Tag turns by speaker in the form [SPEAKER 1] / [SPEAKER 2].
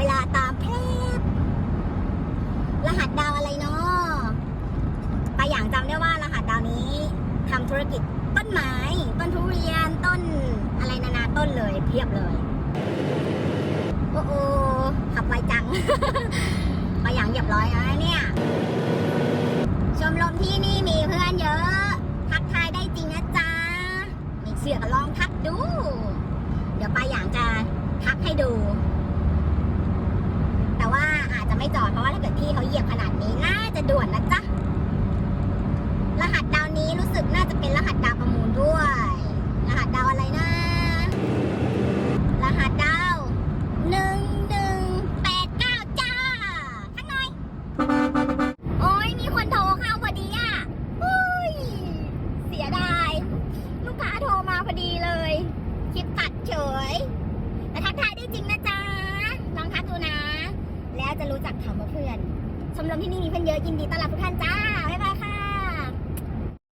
[SPEAKER 1] เวลาตามแพบรหัสดาวอะไรเนาะปาอย่างจำได้ว่ารหัสดาวนี้ทำธุรกิจต้นไม้ ต้นทุเรียน ต้นอะไรนานาต้นเลย เพียบเลย โอ้โอขับไวจังปาอย่างเหยียบร้อยแล้วนะเนี่ย ชมรมที่นี่มีเพื่อนเยอะ ทักทายได้จริงนะจ๊ะไม่เชื่อก็ลองทักดู เดี๋ยวปาอย่างจะทักให้ดู แต่ว่าอา จอดเพราะว่าถ้าเกิดพี่เขาเหยียบขนาดนี้น่าจะด่วนนะจ๊ะ รหัสดาวนี้รู้สึกน่าจะเป็นรหัสดาวประมูลด้วย รหัสดาวอะไรนะ รหัสดาวหนึ่งหนึ่งแปดเก้าจ้าข้างหน่อย โอ้ยมีคนโทรเข้าพอดีอะอุ้ยเสียดาย ลูกค้าโทรมาพอดีเลย คลิปตัดเฉย แต่ทักทายได้จริงนะจ๊ะ ลองทักดูนะ แล้ว จะรู้จักคำว่าเพื่อน ชมรมที่นี่มีเพื่อนเยอะยินดีต้อนรับทุกท่านจ้า